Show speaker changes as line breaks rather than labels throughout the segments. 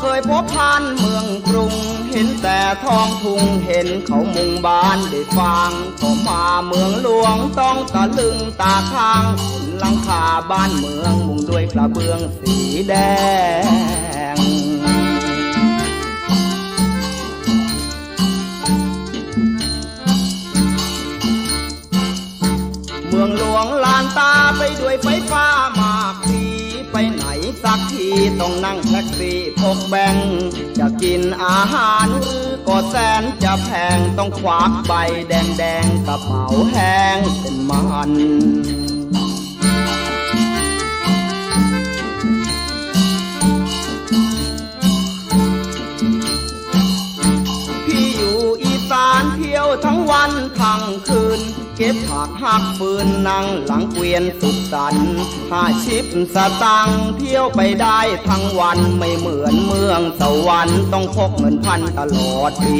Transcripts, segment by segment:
เคยพบผ่านเมืองกรุง เห็นแต่ท้องทุ่งเห็นเขามุงบ้านได้ฟังก็มาเมืองหลวงต้องตะลึงตาข้างหลังคาบ้านเมืองมุงด้วยกระเบื้องสีแดงเมืองหลวงลานตาไปด้วยไฟฟ้ามากสีไปไหน สักทีต้องนั่งแท็กซี่พกแบงจะกินอาหารหรือก็แสนจะแพงต้องควักใบแดงแดงๆกระเป๋าแห้งเป็นมันพี่อยู่ ทั้งวันทั้งคืน เก็บผักหักฟืนนั่งหลังเกวียนสุดสันห้าชิปสตังเที่ยวไปได้ทั้งวันไม่เหมือนเมืองสวรรค์ต้องพกเงินพันตลอดปี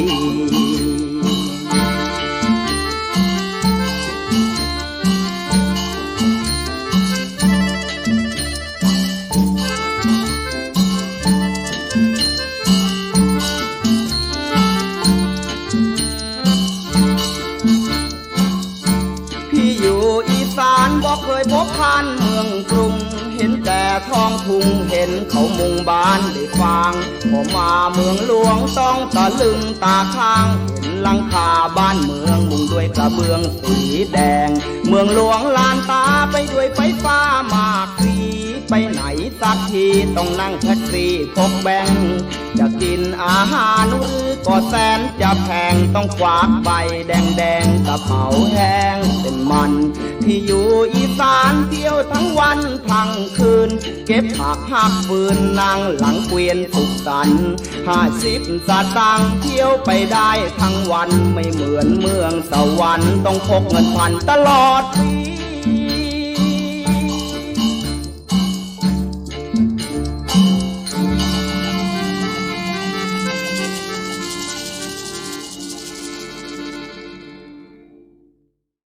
พบผ่านเมืองกรุง เห็นแต่ท้องทุ่งเห็นเขามุงบ้านได้ฟังพอมาเมืองหลวงต้องตะลึงตาค้าง เห็นลังคาบ้านเมืองมุงด้วยกระเบื้องสีแดง เมืองหลวงลานตาไปด้วยไฟฟ้ามากสีไปไหนสักทีต้องนั่งแท็กซี่พกแบงจะกินอาหารหรือก็แสนจะแพงต้องควักใบแดงแดงกระเป๋าแห้งเป็นมัน ที่อยู่อีสานเที่ยวทั้งวันทั้งคืน เก็บผักหักฟืนนั่งหลังเกวียนสุกสันห้าสิบสตางค์เที่ยวไปได้ทั้งวันไม่เหมือนเมืองสวรรค์ต้องพกเงินพันตลอดปี